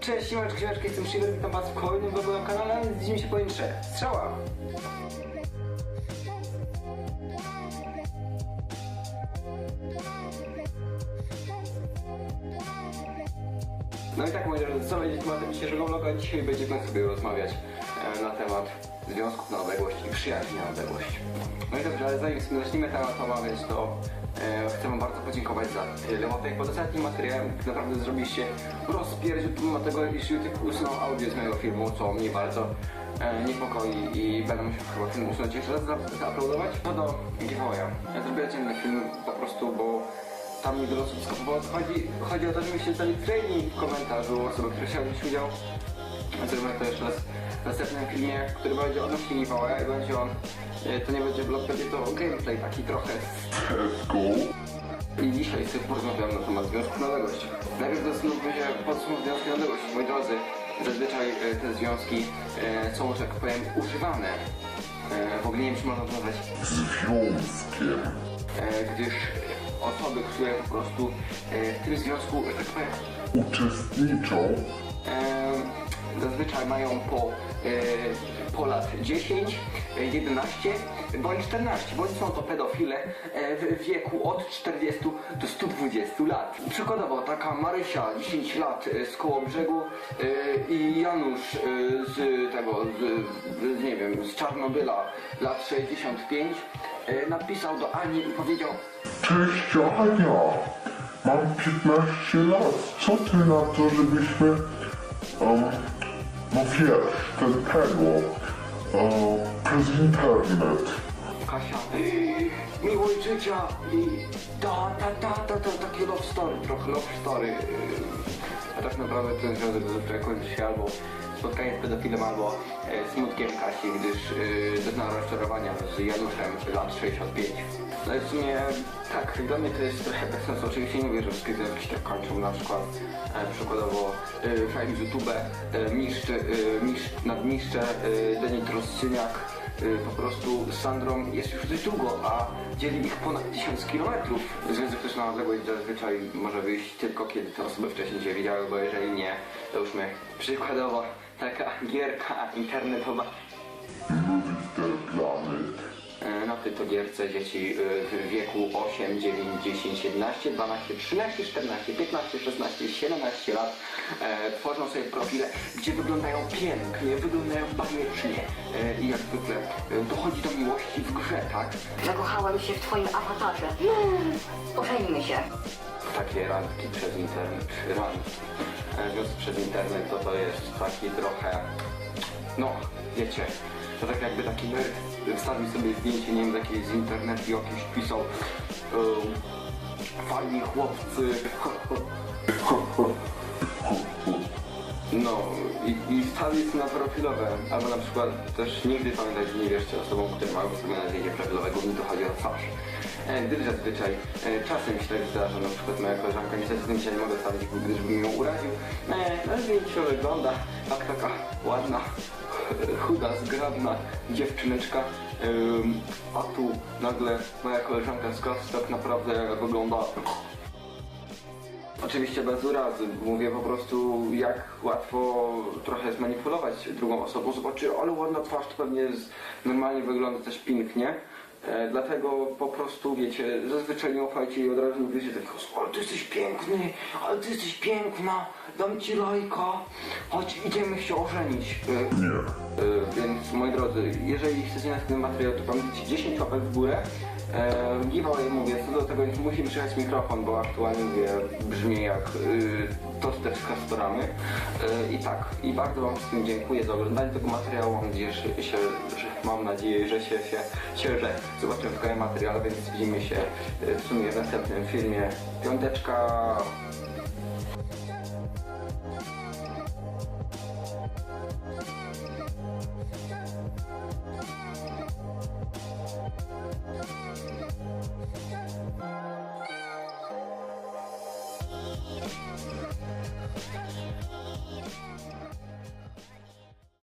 Cześć, siemaczki, siemaczki, jestem Shiver, witam was w kolejnym vlogu na kanale, widzimy się pojutrze. Strzała! No i tak, moi drodzy, co będzie tematem dzisiejszego vloga? Dzisiaj będziemy sobie rozmawiać e, na temat związków na odległość i przyjaźni na odległość. No i dobrze, ale zanim zaczniemy temat omawiać, to e, chcę wam bardzo podziękować za tyle łapek pod ostatnim materiałem. Naprawdę zrobiliście rozpierdził pomimo tego, iż YouTube usunął audio z mojego filmu, co mnie bardzo e, niepokoi i będę musiał chyba film usunąć jeszcze raz, za- zauploadować. Co do giveawaya. Ja zrobię oddzielny film po prostu, bo tam niewiele osób skupowało. Chodzi, chodzi o to, żebyście dali training w komentarzu osoby, które chciały wziąć udział. Zrobimy to jeszcze raz w następnym filmie, który będzie odnośnie giveawaya i będzie on, e, to nie będzie vlog, będzie to gameplay taki trochę i dzisiaj sobie porozmawiam na temat związków na odległość. Najpierw zastanówmy się, po co są związki na odległość. Moi drodzy, zazwyczaj e, te związki e, są, że tak powiem, używane. E, w ogóle nie wiem, czy można to nazwać związkiem. e, gdyż osoby, które po prostu e, w tym związku, że tak Uczestniczą e, zazwyczaj mają po, e, po lat 10, e, 11 bądź 14, bądź są to pedofile e, w wieku od 40 do 120 lat. Przykładowo taka Marysia, 10 lat e, z Kołobrzegu e, i Janusz e, z tego, z, z, nie wiem, z Czarnobyla, lat 65, e, napisał do Ani i powiedział Cześć Ania, mam 15 lat. Co ty na to, żebyśmy, um, no wiesz, ten tego, um, przez internet. Kasia, "Ej, miłość życia i ta, ta, ta, ta, ta, taki love story, trochę love story. A tak naprawdę ten związek zazwyczaj kończy się albo spotkaniem z pedofilem, albo e, smutkiem Kasi, gdyż yy, doznała rozczarowania z Januszem lat 65. No i w sumie tak, dla mnie to jest trochę bez sensu. Oczywiście nie mówię, że wszystkie się tak kończą, na przykład e, przykładowo fajny z YouTube, e, nadmistrze, yy, Denis Troscyniak, Y, po prostu z Sandrą jest już dość długo, a dzieli ich ponad 1000 kilometrów. Związek też na odległość zazwyczaj może wyjść tylko kiedy te osoby wcześniej się widziały, bo jeżeli nie, to już my przykładowo taka gierka internetowa Little Planet. e, na tej to gierce dzieci y, w wieku 8, 9, 10, 11, 12, 13, 14, 15, 16, 17 lat e, tworzą sobie profile, gdzie wyglądają pięknie, wyglądają bajecznie e, i jak zwykle e, dochodzi do miłości w grze, tak? Zakochałem się w twoim awatarze. Ożeńmy się. takie randki przez internet, randki, e, przez internet, to to jest taki trochę, no, wiecie, to tak jakby taki nerd wstawił sobie zdjęcie, nie wiem, jakieś z internetu i o pisał fajni chłopcy, no i, i wstawić na profilowe, albo na przykład też nigdy pamiętajcie, nie wierzcie osobom, które mają ustawione zdjęcie profilowe, głównie to chodzi o twarz. E, Gdyż zazwyczaj e, czasem się tak zdarza, na przykład moja koleżanka niestety zdjęcia nie mogę wstawić, gdyż bym ją uraził. E, Na zdjęciu wygląda jak taka ładna, chuda, zgrabna dziewczyneczka, a tu nagle moja koleżanka z klasy tak naprawdę wygląda Oczywiście bez urazy. Mówię po prostu, jak łatwo trochę zmanipulować drugą osobą. Zobaczy, ale ładna twarz, to pewnie jest, normalnie wygląda też pięknie. E, dlatego po prostu, wiecie, zazwyczaj nie ufajcie i od razu nie wiecie takiego, ale ty jesteś piękny, ale ty jesteś piękna, dam ci lajka, chodź, idziemy się ożenić. E, Nie. E, Więc moi drodzy, jeżeli chcecie następny materiał, to pamiętajcie 10 łapek w górę. E, giveaway mówię, co do tego jest, musi przyjechać mikrofon, bo aktualnie brzmi jak y, toster z kastorami. E, I tak, i bardzo wam wszystkim dziękuję za oglądanie tego materiału. Mam nadzieję, że się, że, mam nadzieję, że się, się, że zobaczymy w kolejnym materiale, więc widzimy się e, w sumie w następnym filmie. Piąteczka.